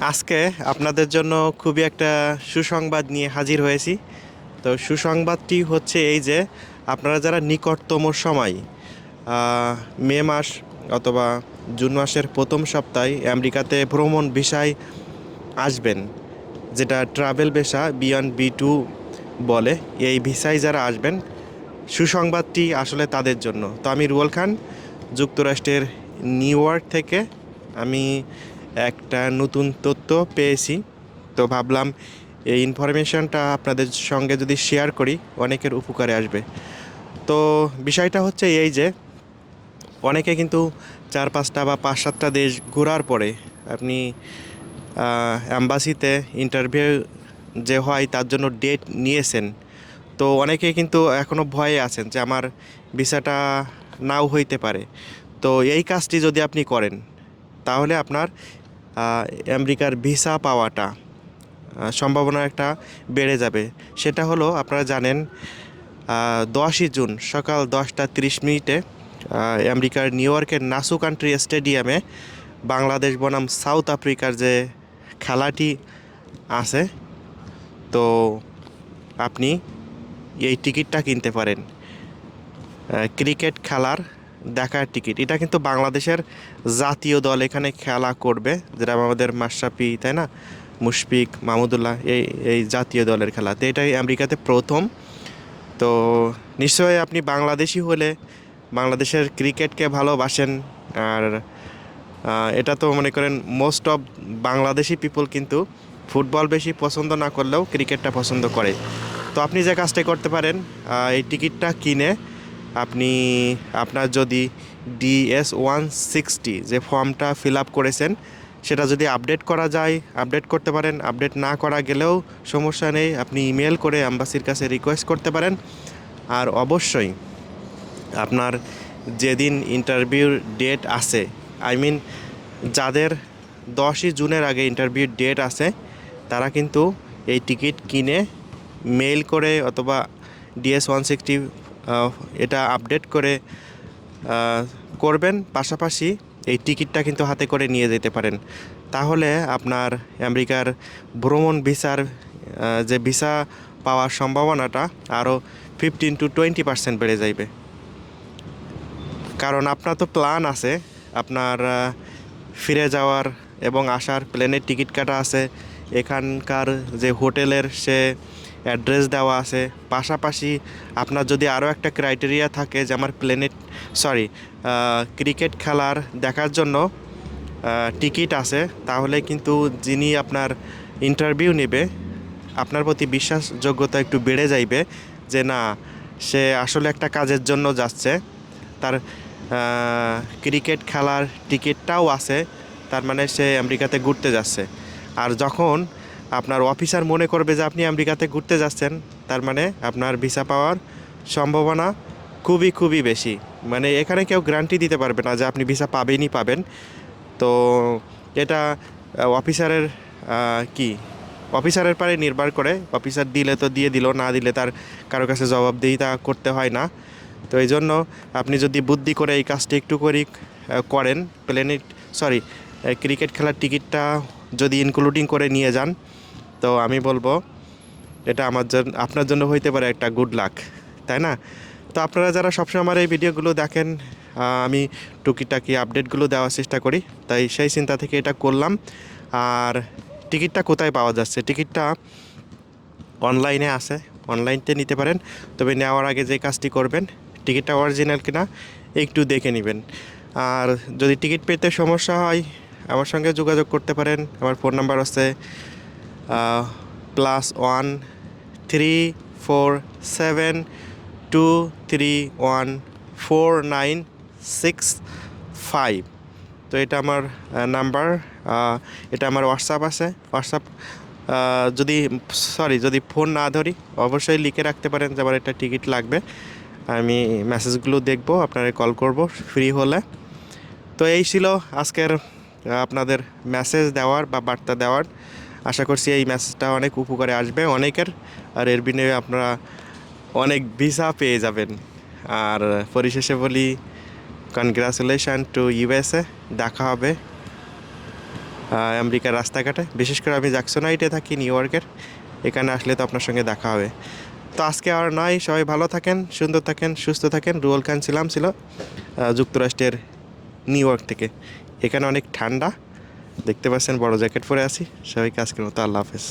আজকে আপনাদের জন্য খুবই একটা সুসংবাদ নিয়ে হাজির হয়েছি। তো সুসংবাদটি হচ্ছে এই যে, আপনারা যারা নিকটতম সময় মে মাস অথবা জুন মাসের প্রথম সপ্তাহে আমেরিকাতে ভ্রমণ বিষয় আসবেন, যেটা travel visa beyond B two বলে, এই ভিসায় যারা আসবেন, সুসংবাদটি আসলে তাদের জন্য। তো আমি রুয়াল খান, যুক্তরাষ্ট্রের নিউ ইয়র্ক থেকে আমি একটা নতুন তথ্য পেয়েছি। তো ভাবলাম এই ইনফরমেশনটা আপনাদের সঙ্গে যদি শেয়ার করি, অনেকের উপকারে আসবে। তো বিষয়টা হচ্ছে এই যে, অনেকে কিন্তু চার পাঁচটা বা পাঁচ সাতটা দেশ ঘোরার পরে আপনি অ্যাম্বাসিতে ইন্টারভিউ যে হয় তার জন্য ডেট নিয়েছেন। তো অনেকে কিন্তু এখনও ভয়ে আছেন যে আমার ভিসাটা নাও হইতে পারে। তো এই কাজটি যদি আপনি করেন, তাহলে আপনার আমেরিকার ভিসা পাওয়াটা সম্ভাবনা একটা বেড়ে যাবে। সেটা হলো, আপনারা জানেন দশই জুন সকাল দশটা তিরিশ মিনিটে আমেরিকার নিউ ইয়র্কের নাসু কান্ট্রি স্টেডিয়ামে বাংলাদেশ বনাম সাউথ আফ্রিকার যে খেলাটি আছে, তো আপনি এই টিকিটটা কিনতে পারেন। ক্রিকেট খেলার দেখার টিকিট। এটা কিন্তু বাংলাদেশের জাতীয় দল এখানে খেলা করবে, যেটা আমাদের মাশরাফি, তাই না? মুশফিক মাহমুদুল্লাহ এই এই জাতীয় দলের খেলা। তো এটাই আমেরিকাতে প্রথম। তো নিশ্চয়ই আপনি বাংলাদেশি হলে বাংলাদেশের ক্রিকেটকে ভালোবাসেন। আর এটা তো মনে করেন মোস্ট অফ বাংলাদেশি পিপল কিন্তু ফুটবল বেশি পছন্দ না করলেও ক্রিকেটটা পছন্দ করে। তো আপনি যে কাজটা করতে পারেন এই টিকিটটা কিনে আপনি, আপনার যদি ডিএস ওয়ান সিক্সটি যে ফর্মটা ফিল আপ করেছেন, সেটা যদি আপডেট করা যায়, আপডেট করতে পারেন, আপডেট না করা গেলেও সমস্যা নেই, আপনি ইমেল করে অ্যাম্বাসির কাছে রিকোয়েস্ট করতে পারেন। আর অবশ্যই আপনার যেদিন ইন্টারভিউর ডেট আছে, আই মিন যাদের দশই জুনের আগে ইন্টারভিউর ডেট আছে, তারা কিন্তু এই টিকিট কিনে মেইল করে অথবা ডিএস ওয়ান সিক্সটি এটা আপডেট করে করবেন। পাশাপাশি এই টিকিটটা কিন্তু হাতে করে নিয়ে যেতে পারেন। তাহলে আপনার আমেরিকার ভ্রমণ ভিসার যে ভিসা পাওয়ার সম্ভাবনাটা আরও ফিফটিন টু টোয়েন্টি পার্সেন্ট বেড়ে যাইবে। কারণ আপনার তো প্ল্যান আছে, আপনার ফিরে যাওয়ার এবং আসার। প্লেনের টিকিট কাটা আছে। এখানকার যে হোটেলের সে অ্যাড্রেস দেওয়া আছে। পাশাপাশি আপনার যদি আরও একটা ক্রাইটেরিয়া থাকে যে আমার প্লেনের সরি ক্রিকেট খেলার দেখার জন্য টিকিট আছে, তাহলে কিন্তু যিনি আপনার ইন্টারভিউ নেবে, আপনার প্রতি বিশ্বাসযোগ্যতা একটু বেড়ে যাইবে যে না, সে আসলে একটা কাজের জন্য যাচ্ছে। তার ক্রিকেট খেলার টিকিটটাও আছে, তার মানে সে আমেরিকাতে ঘুরতে যাচ্ছে। আর যখন আপনার অফিসার মনে করবে যে আপনি আমেরিকাতে ঘুরতে যাচ্ছেন, তার মানে আপনার ভিসা পাওয়ার সম্ভাবনা খুবই খুবই বেশি। মানে এখানে কেউ গ্যারান্টি দিতে পারবে না যে আপনি ভিসা পাবেনই পাবেন। তো এটা অফিসারের কি? অফিসারের পারে নির্ভর করে। অফিসার দিলে তো দিয়ে দিল, না দিলে তার কারও কাছে জবাবদিহিতা করতে হয় না। তো এই জন্য আপনি যদি বুদ্ধি করে এই কাজটি একটু করি করেন, প্লেনে সরি ক্রিকেট খেলার টিকিটটা যদি ইনক্লুডিং করে নিয়ে যান তো আমি বলব, এটা আমার জন্য, আপনার জন্য হইতে পারে একটা গুড লাক তাই না? তো আপনারা যারা সবসময় আমার এই ভিডিওগুলো দেখেন আমি টুকিটাকি আপডেটগুলো দেওয়ার চেষ্টা করি, তাই সেই চিন্তা থেকে এটা করলাম। আর টিকিটটা কোথায় পাওয়া যাচ্ছে? টিকিটটা অনলাইনে আছে অনলাইনতে নিতে পারেন। তবে নেওয়ার আগে যে কাজটি করবেন টিকিটটা অরিজিনাল কিনা, একটু দেখে নেবেন। আর যদি টিকিট পেতে সমস্যা হয়, আমার সঙ্গে যোগাযোগ করতে পারেন, আমার ফোন নাম্বার আছে plus one three four seven two three one four nine six five তো এটা আমার নাম্বার এটা আমার হোয়াটসঅ্যাপ আছে। হোয়াটসঅ্যাপ যদি সরি যদি ফোন না ধরি, অবশ্যই লিখে রাখতে পারেন যে আমার একটা টিকিট লাগবে। আমি মেসেজগুলো দেখব আপনারে কল করব ফ্রি হলে। তো এই ছিল আজকের আপনাদের মেসেজ দেওয়ার বা বার্তা দেওয়ার। আশা করছি এই ম্যাচটা অনেক উপকারে আসবে, অনেকের। আর এর বিনিময়ে আপনারা অনেক ভিসা পেয়ে যাবেন। আর পরিশেষে বলি কনগ্রাচুলেশন টু ইউএসএ দেখা হবে আমেরিকার রাস্তাঘাটে। বিশেষ করে আমি জ্যাকসোনাইটে থাকি নিউ ইয়র্কের এখানে আসলে তো আপনার সঙ্গে দেখা হবে। তো আজকে আর নয়, সবাই ভালো থাকেন, সুন্দর থাকেন, সুস্থ থাকেন। রুয়েল খান ছিলাম ছিল যুক্তরাষ্ট্রের নিউ ইয়র্ক থেকে। এখানে অনেক ঠান্ডা দেখতে পাচ্ছেন বড় জ্যাকেট পরে আছি। সবাইকে আজকের মতো আল্লাহ হাফেজ।